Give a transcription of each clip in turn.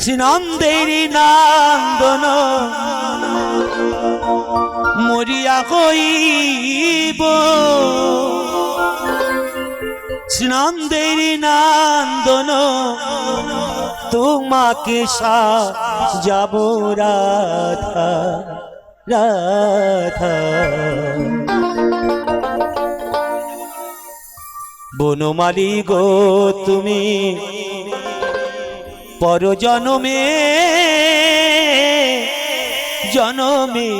শ্রীনন্দের নন্দন মরিয়া হইব। শ্রীনন্দের নন্দন তোমাকে যাব রাধা রাধা। বনমালী গো তুমি। পরজনমে জনমে।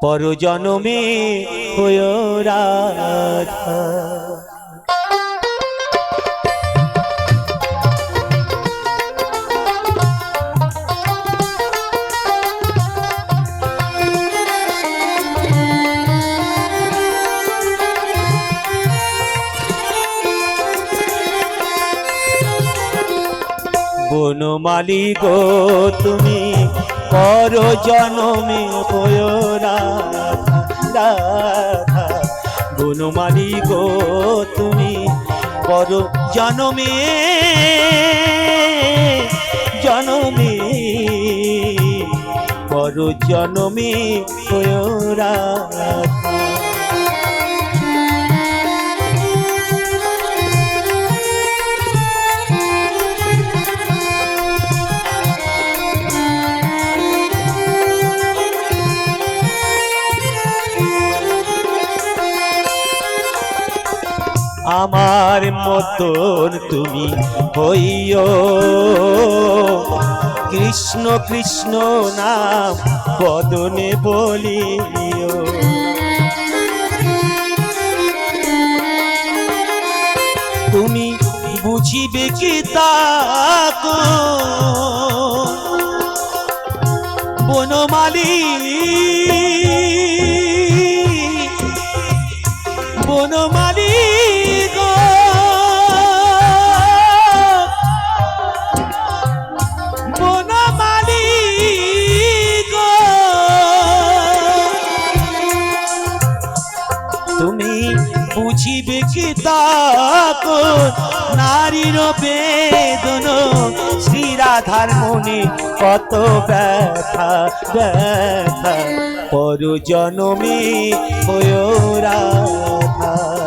পরজনমে পর জনমে হয় রাধা। বনমালী গো, তুমি পর জনমে রাধা বনমালী গো, তুমি পর জনমে জনমে পর জনমে রাধা আমার মতন তুমি হইও। কৃষ্ণ কৃষ্ণ নাম বদনে বলিও। তুমি বুঝিবে কি তাকো বনমালী। বনমালী বুঝিবে কি তাকো? নারীর বেদন শ্রী রাধার মনে কত ব্যথা ব্যথা। পর জনমে হয় রাধা।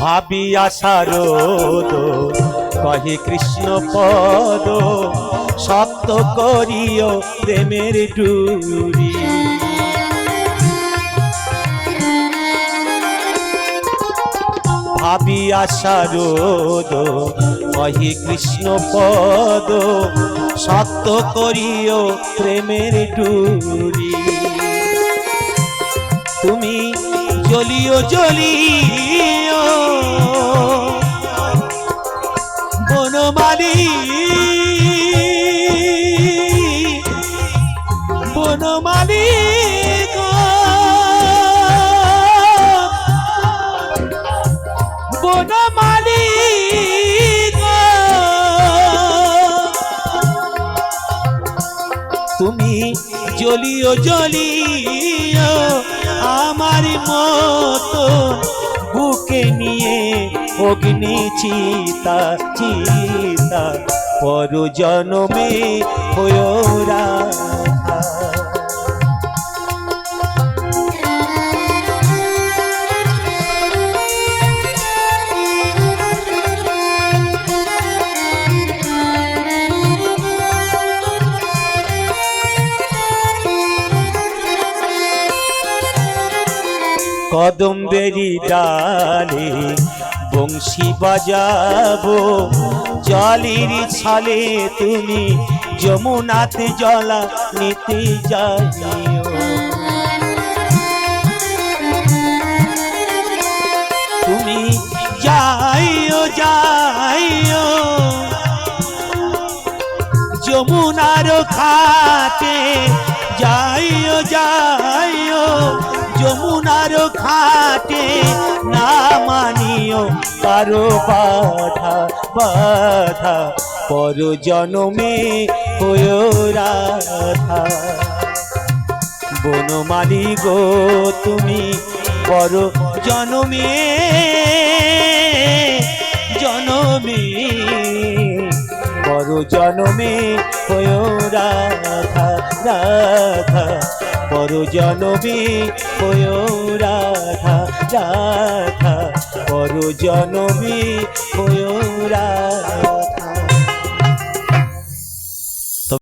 ভাবি আশারদ কহে কৃষ্ণ পদ সত্য করিও প্রেমের ডুরি। ভাবি আশারদ কহে কৃষ্ণ পদ সত্য করিও প্রেমের ডুরি। তুমি জ্বলিও জ্বলিও বনমালী বনমালী বনমালী তুমি মতো বুকে নিয়ে অগ্নি চিতা চিতা পর জনমে হয় কদম বেরি ডালে বংশী বাজাবো জলের ছালে তুমি যমুনাতে জলা নিতে যাইও। তুমি যাইও যাইও। যমুনার খাতে যমুনার খাটে না মানিও কারও বাধা বাধা। পর জনমে হয়েও রাধা। বনমালী গো, তুমি পর জনমে জনমে। পর জনমে হয়েও রাধা রাধা। পর জনমে হয়েও রাধা রাধা। পর জনমে হয়েও রাধা।